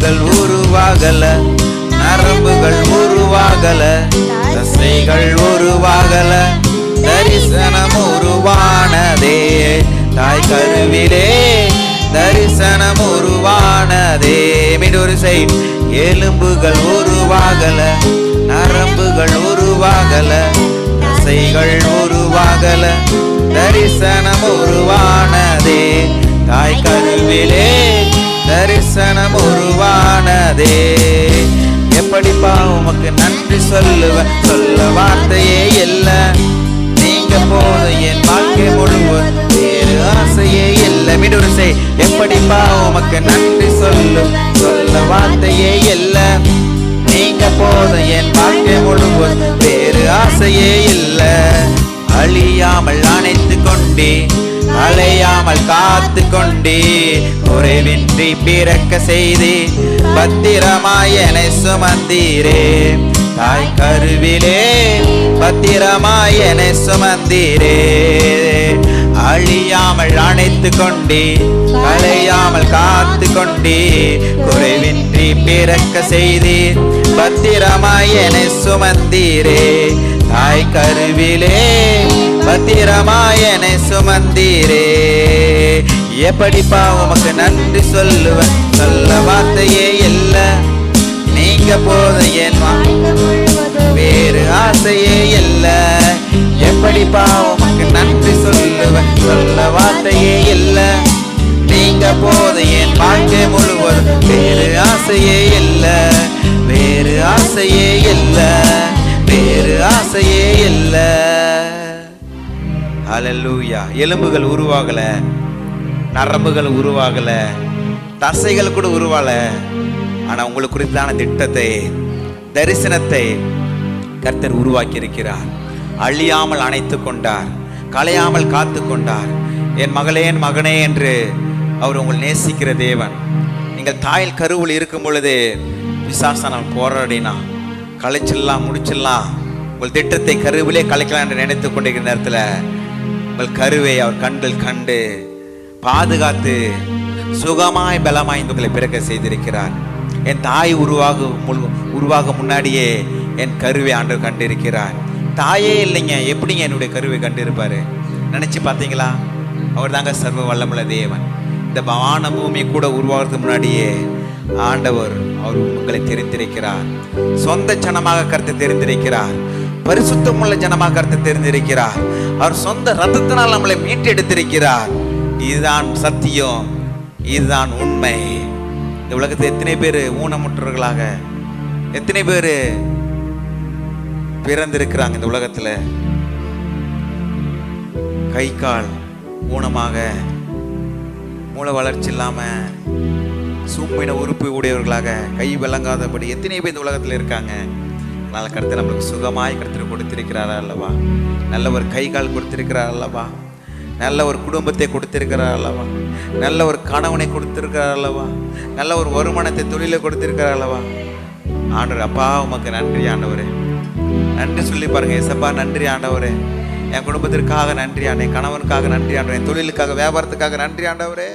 எலும்புகள் உருவாகல நரம்புகள் உருவாகல தசைகள் உருவாகல தரிசனம் உருவானதே. தாய் கருவிலே தரிசனம் உருவானதே. மீண்டொரு செய் எலும்புகள் உருவாகல நரம்புகள் உருவாகல தசைகள் உருவாகல தரிசனம் உருவானதே. தாய் கருவிலே தரிசனம் உருவானதே எப்படிப்பா உமக்கு நன்றி சொல்லுவேன் சொல்ல வார்த்தையே இல்ல. நீங்க போது என் வாழ்க்கை முழுவதும் வேறு ஆசையே இல்லை. மீண்டும் செய் எப்படிப்பா உமக்கு நன்றி சொல்லு சொல்ல வார்த்தையே இல்ல. நீங்க போது என் வாழ்க்கை முழுவதும் வேறு ஆசையே இல்ல. அழியாமல் அணைத்து கொண்டே அலையாமல் காத்து கொண்டே குறைவின்றி பிறக்க செய்தே பத்திரமாய் என்னை சுமந்தீரே. தாய் கருவிலே பத்திரமாய் என்னை சுமந்தீரே. அழியாமல் அணைத்து கொண்டே கலையாமல் காத்து கொண்டே குறைவின்றி பிறக்க செய்தீர் பத்திரமாய் என்னை சுமந்தீரே. தாய் கருவிலே பத்திரமாய் என்னை சுமந்தீரே. எப்படிப்பா உமக்கு நன்றி சொல்லுவன் சொல்லவா? நீங்க போத என் வேறு ஆசையே இல்ல. எப்படிப்பா பாவமக்கு நன்றி சொல்லுவேன்? சொல்ல வார்த்தையே இல்ல. நீங்க போத என் வாழ்க்கை முழுவதும் வேறு ஆசையே இல்ல. வேறு ஆசையே இல்ல. வேறு ஆசையே இல்ல. அலலூயா எலும்புகள் உருவாகல. நரம்புகள் உருவாகல. தசைகள் கூட உருவாகல. ஆனா உங்களுக்கு குறித்தான திட்டத்தை தரிசனத்தை கர்த்தர் உருவாக்கி இருக்கிறார் அழியாமல் அணைத்து கொண்டார். கலையாமல் காத்து கொண்டார். என் மகளே என் மகனே என்று அவர் உங்களை நேசிக்கிற தேவன். நீங்கள் தாயில் கருவில் இருக்கும் பொழுது விசாசனம் போராடினா கலைச்சிடலாம் முடிச்சிடலாம். உங்கள் திட்டத்தை கருவிலே கலைக்கலாம் என்று நினைத்து கொண்டிருக்கிற நேரத்தில் உங்கள் கருவை அவர் கண்கள் கண்டு பாதுகாத்து சுகமாய் பலமாய் உங்களை பிறக்க செய்திருக்கிறார். என் தாய் உருவாக முழு- உருவாக முன்னாடியே என் கருவை ஆண்டு கண்டிருக்கிறார். தாயே இல்லைங்க. எப்படிங்க என்னுடைய கருவை கண்டிருப்பாரு? நினைச்சு பார்த்தீங்களா? அவர் தாங்க சர்வ வல்லமுள்ள தேவன். இந்த வான பூமி கூட உருவாகிறதுக்கு முன்னாடியே ஆண்டவர் அவர் உங்களை தெரிந்திருக்கிறார். சொந்த ஜனமாக கருத்து தெரிந்திருக்கிறார். பரிசுத்தமுள்ள ஜனமாக கருத்து தெரிந்திருக்கிறார். அவர் சொந்த ரத்தத்தினால் நம்மளை மீட்டெடுத்திருக்கிறார். இதுதான் சத்தியம். இதுதான் உண்மை. இந்த உலகத்தில் எத்தனை பேர் ஊனமுற்றவர்களாக எத்தனை பேர் பிறந்திருக்கிறாங்க இந்த உலகத்தில்? கை கால் ஊனமாக மூளை வளர்ச்சி இல்லாமல் சும்மின உறுப்பு உடையவர்களாக கை விளங்காதபடி எத்தனை பேர் இந்த உலகத்தில் இருக்காங்க? அதனால் கருத்து நம்மளுக்கு சுகமாய் கருத்து கொடுத்திருக்கிறாரா அல்லவா? நல்ல ஒரு கை கால் கொடுத்திருக்கிறார் அல்லவா? நல்ல ஒரு குடும்பத்தை கொடுத்திருக்கிறார் அல்லவா? நல்ல ஒரு கணவனை கொடுத்திருக்கிறார் அல்லவா? நல்ல ஒரு வருமானத்தை தொழிலை கொடுத்திருக்கிறார் அல்லவா? ஆண்டவர் அப்பா உமக்கு நன்றி ஆண்டவரே. நன்றி சொல்லி பாருங்க ஏசப்பா நன்றி ஆண்டவரே. என் குடும்பத்திற்காக நன்றி ஆண்டேன் கணவனுக்காக நன்றி ஆண்டவரே. என் தொழிலுக்காக வியாபாரத்துக்காக நன்றி ஆண்டவரே.